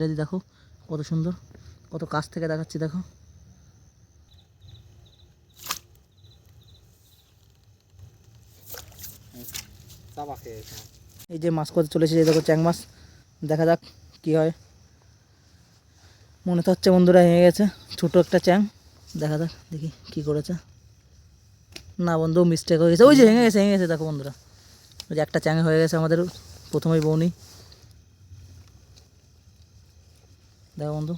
যদি দেখো কত সুন্দর কত কাছ থেকে দেখাচ্ছি দেখো। এই যে মাছ করতে চলেছে এই দেখো চ্যাং মাছ দেখা যাক কি হয়। মনে তো হচ্ছে বন্ধুরা হয়ে গেছে ছোটো একটা চ্যাং দেখা যাক দেখি কি করেছে। না বন্ধু মিস্টেক হয়ে গেছে ওই যে ভেঙে গেছে ভেঙে গেছে দেখো বন্ধুরা। ওই যে একটা চ্যাং হয়ে গেছে আমাদের প্রথমেই বৌনি। দেখো বন্ধু।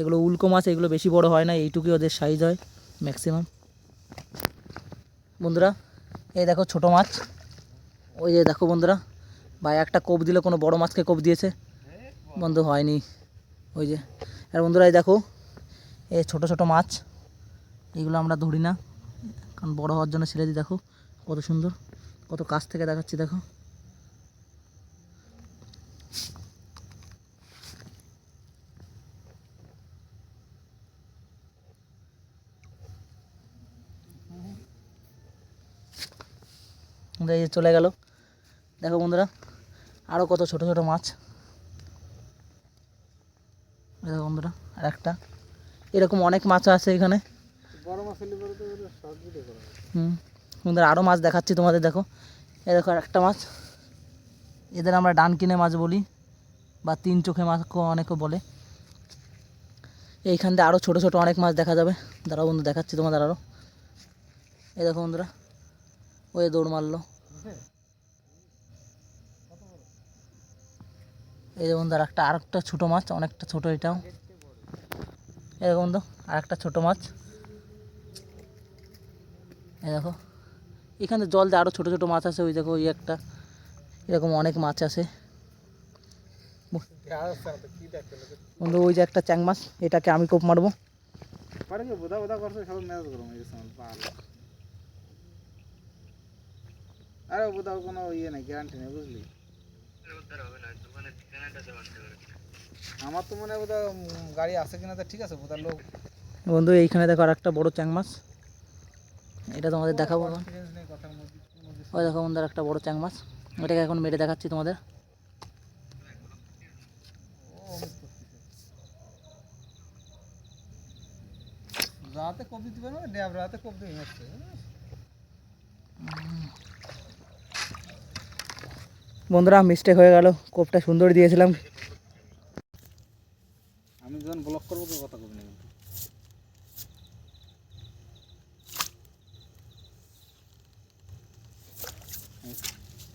এগুলো উল্কো মাছ, এগুলো বেশি বড় হয় না, এইটুকুই ওদের সাইজ হয় ম্যাক্সিমাম বন্ধুরা, এই দেখো ছোট মাছ। ওই যে দেখো বন্ধুরা, ভাই একটা কোপ দিলে কোনো বড় মাছকে কোপ দিয়েছে। বন্ধু হয়নি। ওই যে, আর বন্ধুরা, এই দেখো, এই ছোট ছোট মাছ। এগুলো আমরা ধরি না, কারণ বড় হওয়ার জন্য ছেড়ে দিই, দেখো কত সুন্দর, কত কাছ থেকে দেখাচ্ছি, দেখো। এই যে চলে গেল। দেখো বন্ধুরা আরও কত ছোট ছোট মাছ। দেখো বন্ধুরা আর একটা। এরকম অনেক মাছ আছে এখানে। হুম বন্ধুরা আরও মাছ দেখাচ্ছি তোমাদের দেখো। এ দেখো আর একটা মাছ। এদের আমরা ডান কিনে মাছ বলি বা তিন চোখে মাছ অনেকে বলে। এইখান দিয়ে আরও ছোটো ছোটো অনেক মাছ দেখা যাবে। দাঁড়াও বন্ধু দেখাচ্ছি তোমাদের আরও এই দেখো বন্ধুরা ওই দৌড় মারলো। এই যে বন্ধু আর একটা আর একটা ছোটো মাছ অনেকটা ছোটো এটাও। এই দেখো বন্ধু আর একটা ছোটো মাছ। এই দেখো এখানে জল দিয়ে আরও ছোটো ছোটো মাছ আছে ওই দেখো ওই একটা। এরকম অনেক মাছ আছে। বন্ধু ওই যে একটা চ্যাং মাছ এটাকে আমি কোপ মারবো পারে কি বোধা বোধা করছে সব মেজাজ গরম হয়ে গেছে আমার পাহাড় আরে বোধা কোনো ইয়ে নেই গ্যারান্টি নেই বুঝলি? আমার তো মনে হয় বোধা গাড়ি আছে কিনা তো ঠিক আছে বোধার লোক বন্ধু এইখানে দেখো আর একটা বড় চ্যাং মাছ। এটা তোমাদের দেখাবো ওই দেখো বন্ধু আর একটা বড় চ্যাং মাছ। এটাকে এখন মেরে দেখাচ্ছি তোমাদের। রাতে দিতে পারবে না ড্যাব রাতে দিয়ে হচ্ছে বন্ধুরা মিস্টেক হয়ে গেল। কোপটা সুন্দর দিয়েছিলাম। আমি যখন ব্লক করব তো কথা কবি না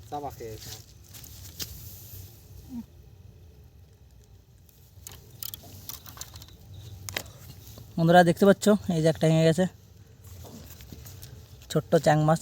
চাপা খেয়েছে বন্ধুরা দেখতে পাচ্ছ? এই যে একটা ভেঙে গেছে। ছোট্ট চ্যাং মাছ